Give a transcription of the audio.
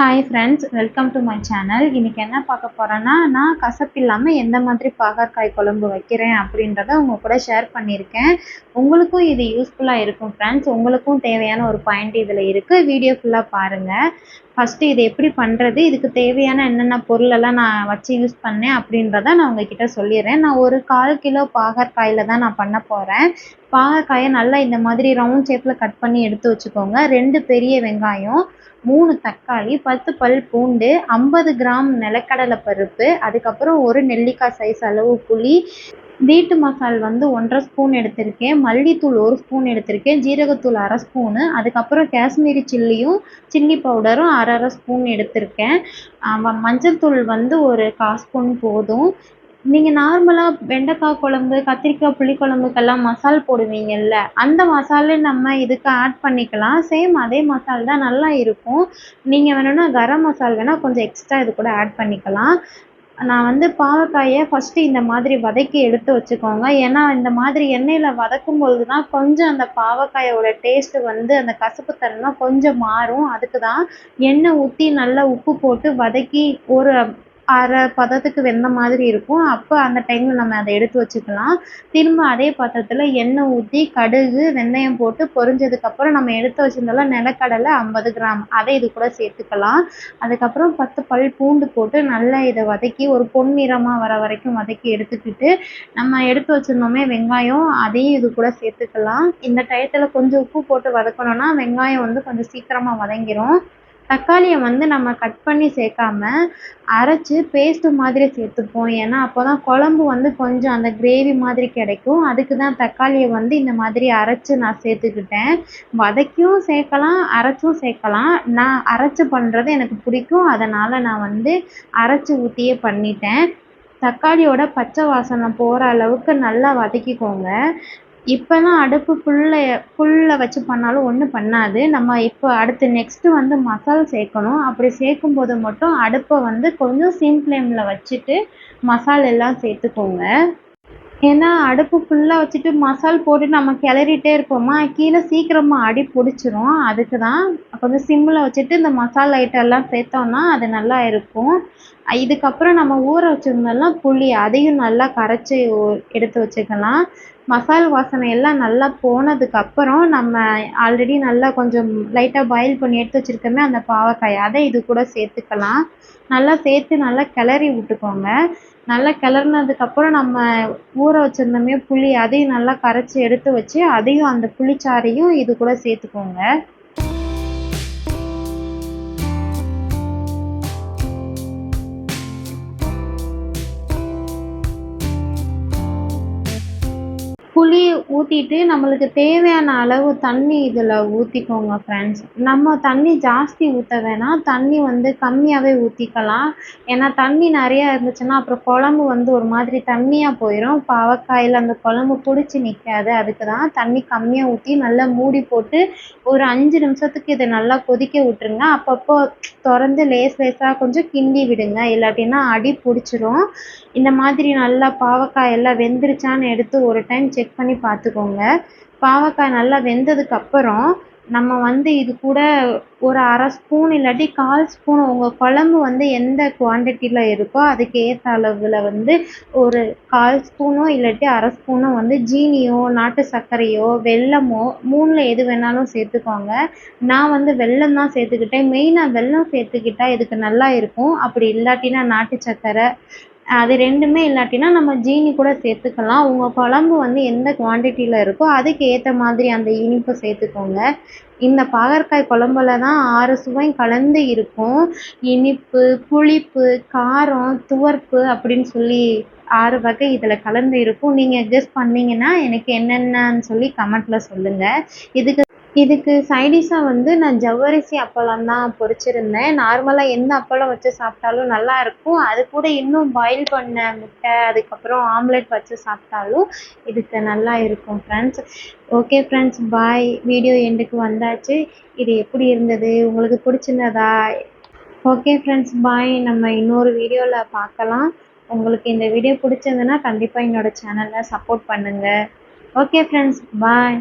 Hi friends welcome to my channel இன்றைக்கி என்ன பார்க்க போகிறேன்னா நான் கசப்பு இல்லாமல் எந்த மாதிரி பாகற்காய் குழம்பு வைக்கிறேன் அப்படின்றத உங்கள் கூட ஷேர் பண்ணியிருக்கேன். உங்களுக்கும் இது யூஸ்ஃபுல்லாக இருக்கும் ஃப்ரெண்ட்ஸ் உங்களுக்கும் தேவையான ஒரு பாயிண்ட் இதில் இருக்குது வீடியோ ஃபுல்லாக பாருங்கள் ஃபஸ்ட்டு இது எப்படி பண்ணுறது இதுக்கு தேவையான என்னென்ன பொருளெல்லாம் நான் வச்சு யூஸ் பண்ணேன் அப்படின்றத நான் உங்ககிட்ட சொல்லிடுறேன். நான் ஒரு கால் கிலோ பாகற்காயில் தான் நான் பண்ண போகிறேன் பாகற்காயை நல்லா இந்த மாதிரி ரவுண்ட் ஷேப்பில் கட் பண்ணி எடுத்து வச்சுக்கோங்க. ரெண்டு பெரிய வெங்காயம் மூணு தக்காளி பத்து பல் பூண்டு ஐம்பது கிராம் நிலக்கடலை பருப்பு அதுக்கப்புறம் ஒரு நெல்லிக்காய் சைஸ் அளவு புளி வீட்டு மசால் வந்து ஒன்றரை ஸ்பூன் எடுத்திருக்கேன். மல்லித்தூள் ஒரு ஸ்பூன் எடுத்திருக்கேன். ஜீரகத்தூள் அரை ஸ்பூனு. அதுக்கப்புறம் காஷ்மீரி சில்லியும் சில்லி பவுடரும் அரை அரை ஸ்பூன் எடுத்திருக்கேன். மஞ்சள் தூள் வந்து ஒரு கால் ஸ்பூன் போதும். நீங்கள் நார்மலாக வெண்டைக்காய் குழம்பு கத்திரிக்காய் புளிக்குழம்புக்கெல்லாம் மசால் போடுவீங்கல்ல அந்த மசாலே நம்ம இதுக்கு ஆட் பண்ணிக்கலாம். சேம் அதே மசால் தான் நல்லா இருக்கும். நீங்கள் வேணும்னா கரம் மசால் வேணால் கொஞ்சம் எக்ஸ்ட்ரா இது கூட ஆட் பண்ணிக்கலாம். நான் வந்து பாவக்காயை ஃபஸ்ட்டு இந்த மாதிரி வதக்கி எடுத்து வச்சுக்கோங்க. ஏன்னா இந்த மாதிரி எண்ணெயில் வதக்கும் பொழுது தான் கொஞ்சம் அந்த பாவக்காயோட டேஸ்ட்டு வந்து அந்த கசப்புத்தன்மை கொஞ்சம் மாறும். அதுக்கு தான் எண்ணெய் ஊற்றி நல்லா உப்பு போட்டு வதக்கி ஒரு அரை பதத்துக்கு வெந்த மாதிரி இருக்கும். அப்போ அந்த டைமில் நம்ம அதை எடுத்து வச்சுக்கலாம். திரும்ப அதே பாத்திரத்தில் எண்ணெய் ஊற்றி கடுகு வெந்தயம் போட்டு பொரிஞ்சதுக்கப்புறம் நம்ம எடுத்து வச்சுருந்தோம்ல நிலக்கடலை ஐம்பது கிராம். அதை இது கூட சேர்த்துக்கலாம். அதுக்கப்புறம் பத்து பல் பூண்டு போட்டு நல்லா இதை வதக்கி ஒரு பொன்னிறமாக வர வரைக்கும் வதக்கி எடுத்துக்கிட்டு நம்ம எடுத்து வச்சுருந்தோமே வெங்காயம் அதையும் இது கூட சேர்த்துக்கலாம். இந்த டயத்தில் கொஞ்சம் உப்பு போட்டு வதக்கணும்னா வெங்காயம் வந்து கொஞ்சம் சீக்கிரமாக வதங்கிடும் தக்காளியை வந்து நம்ம கட் பண்ணி சேர்க்காம அரைச்சி பேஸ்ட்டு மாதிரி சேர்த்துப்போம். ஏன்னா அப்போ தான் குழம்பு வந்து கொஞ்சம் அந்த கிரேவி மாதிரி கிடைக்கும். அதுக்கு தான் தக்காளியை வந்து இந்த மாதிரி அரைச்சி நான் சேர்த்துக்கிட்டேன். வதக்கியும் சேர்க்கலாம் அரைச்சும் சேர்க்கலாம். நான் அரைச்சி பண்ணுறது எனக்கு பிடிக்கும். அதனால் நான் வந்து அரைச்சி ஊற்றியே பண்ணிட்டேன். தக்காளியோட பச்சை வாசனை போகிற அளவுக்கு நல்லா வதக்கிக்கோங்க. இப்போலாம் அடுப்பு ஃபுல்லில் ஃபுல்லில் வச்சு பண்ணாலும் ஒன்றும் பண்ணாது. நம்ம இப்போ அடுத்து நெக்ஸ்ட்டு வந்து மசால் சேர்க்கணும். அப்படி சேர்க்கும் போது மட்டும் அடுப்பை வந்து கொஞ்சம் சிம் ஃப்ளேமில் வச்சுட்டு மசால் எல்லாம் சேர்த்துக்கோங்க. ஏன்னா அடுப்பு ஃபுல்லாக வச்சுட்டு மசால் போட்டு நம்ம கிளறிட்டே இருப்போமா? கீழே சீக்கிரமாக அடி பிடிச்சிரும். அதுக்கு தான் கொஞ்சம் சிம்மில் வச்சுட்டு இந்த மசாலா ஐட்டம் எல்லாம் சேர்த்தோன்னா அது நல்லா இருக்கும். இதுக்கப்புறம் நம்ம ஊற வச்சுருந்தோம்ல புளி அதையும் நல்லா கரைச்சி எடுத்து வச்சுக்கலாம். மசால் வாசனை எல்லாம் நல்லா போனதுக்கப்புறம் நம்ம ஆல்ரெடி நல்லா கொஞ்சம் லைட்டாக பாயில் பண்ணி எடுத்து வச்சுருக்கோமே அந்த பாவக்காயை. அதை இது கூட சேர்த்துக்கலாம். நல்லா சேர்த்து நல்லா கிளறி விட்டுக்கோங்க. நல்லா கிளறுனதுக்கப்புறம் நம்ம ஊற வச்சுருந்தோமே புளி அதையும் நல்லா கரைச்சி எடுத்து வச்சு அதையும் அந்த புளிச்சாறையும் இது கூட சேர்த்துக்கோங்க. புளி ஊற்றிட்டு நம்மளுக்கு தேவையான அளவு தண்ணி இதில் ஊற்றிக்கோங்க ஃப்ரெண்ட்ஸ் நம்ம தண்ணி ஜாஸ்தி ஊற்ற வேணாம் தண்ணி வந்து கம்மியாகவே ஊற்றிக்கலாம் ஏன்னா தண்ணி நிறையா இருந்துச்சுன்னா அப்புறம் குழம்பு வந்து ஒரு மாதிரி தண்ணியாக போயிடும் பாவக்காயில் அந்த குழம்பு பிடிச்சி நிற்காது அதுக்கு தான் தண்ணி கம்மியாக ஊற்றி நல்லா மூடி போட்டு ஒரு அஞ்சு நிமிஷத்துக்கு இதை நல்லா கொதிக்க விட்டுருங்க. அப்பப்போ திறந்து லேஸ் லேஸாக கொஞ்சம் கிண்டி விடுங்க. இல்லாட்டினா அடி பிடிச்சிரும். இந்த மாதிரி நல்லா பாவக்காய் எல்லாம் வெந்துருச்சான்னு எடுத்து ஒரு டைம் செக் பண்ணி பார்த்துக்கோங்க. பாவக்காய் நல்லா வெந்ததுக்கப்புறம் நம்ம வந்து இது கூட ஒரு அரை ஸ்பூன் இல்லாட்டி கால் ஸ்பூன் உங்கள் குழம்பு வந்து எந்த குவான்டிட்டியில் இருக்கோ அதுக்கு ஏற்ற அளவில் வந்து ஒரு கால் ஸ்பூனோ இல்லாட்டி அரை ஸ்பூனோ வந்து ஜீனியோ நாட்டு சர்க்கரையோ வெல்லமோ மூணில் எது வேணாலும் சேர்த்துக்கோங்க. நான் வந்து வெல்லம் தான் சேர்த்துக்கிட்டேன். மெயினாக வெல்லம் சேர்த்துக்கிட்டால் இதுக்கு நல்லா இருக்கும். அப்படி இல்லாட்டினா நாட்டு சர்க்கரை அது ரெண்டுமே இல்லாட்டினா நம்ம ஜீனி கூட சேர்த்துக்கலாம். உங்கள் குழம்பு வந்து எந்த குவான்டிட்டியில் இருக்கோ அதுக்கு ஏற்ற மாதிரி அந்த இனிப்பை சேர்த்துக்கோங்க. இந்த பாகற்காய் குழம்புல தான் ஆறு சுவையும் கலந்து இருக்கும். இனிப்பு புளிப்பு காரம் துவர்ப்பு அப்படின்னு சொல்லி ஆறு வகை இதில் கலந்து இருக்கும். நீங்கள் கெஸ் பண்ணிங்கன்னா எனக்கு என்னென்னன்னு சொல்லி கமெண்ட்டில் சொல்லுங்கள் இதுக்கு இதுக்கு சைடிஷ்ஷாக வந்து நான் ஜவ்வரிசி அப்பளம் தான் பொரிச்சிருந்தேன் நார்மலாக எந்த அப்பளம் வச்சு சாப்பிட்டாலும் நல்லா இருக்கும். அது கூட இன்னும் பாயில் பண்ண முட்டை அதுக்கப்புறம் ஆம்லெட் வச்சு சாப்பிட்டாலும் இதுக்கு நல்லா இருக்கும் friends okay friends bye video எண்டுக்கு வந்தாச்சு. இது எப்படி இருந்தது? உங்களுக்கு பிடிச்சிருந்ததா? ஓகே ஃப்ரெண்ட்ஸ் பாய் நம்ம இன்னொரு வீடியோவில் பார்க்கலாம். உங்களுக்கு இந்த வீடியோ பிடிச்சிருந்ததுன்னா கண்டிப்பாக என்னோடய சேனலை சப்போர்ட் பண்ணுங்கள் ஓகே ஃப்ரெண்ட்ஸ் பாய்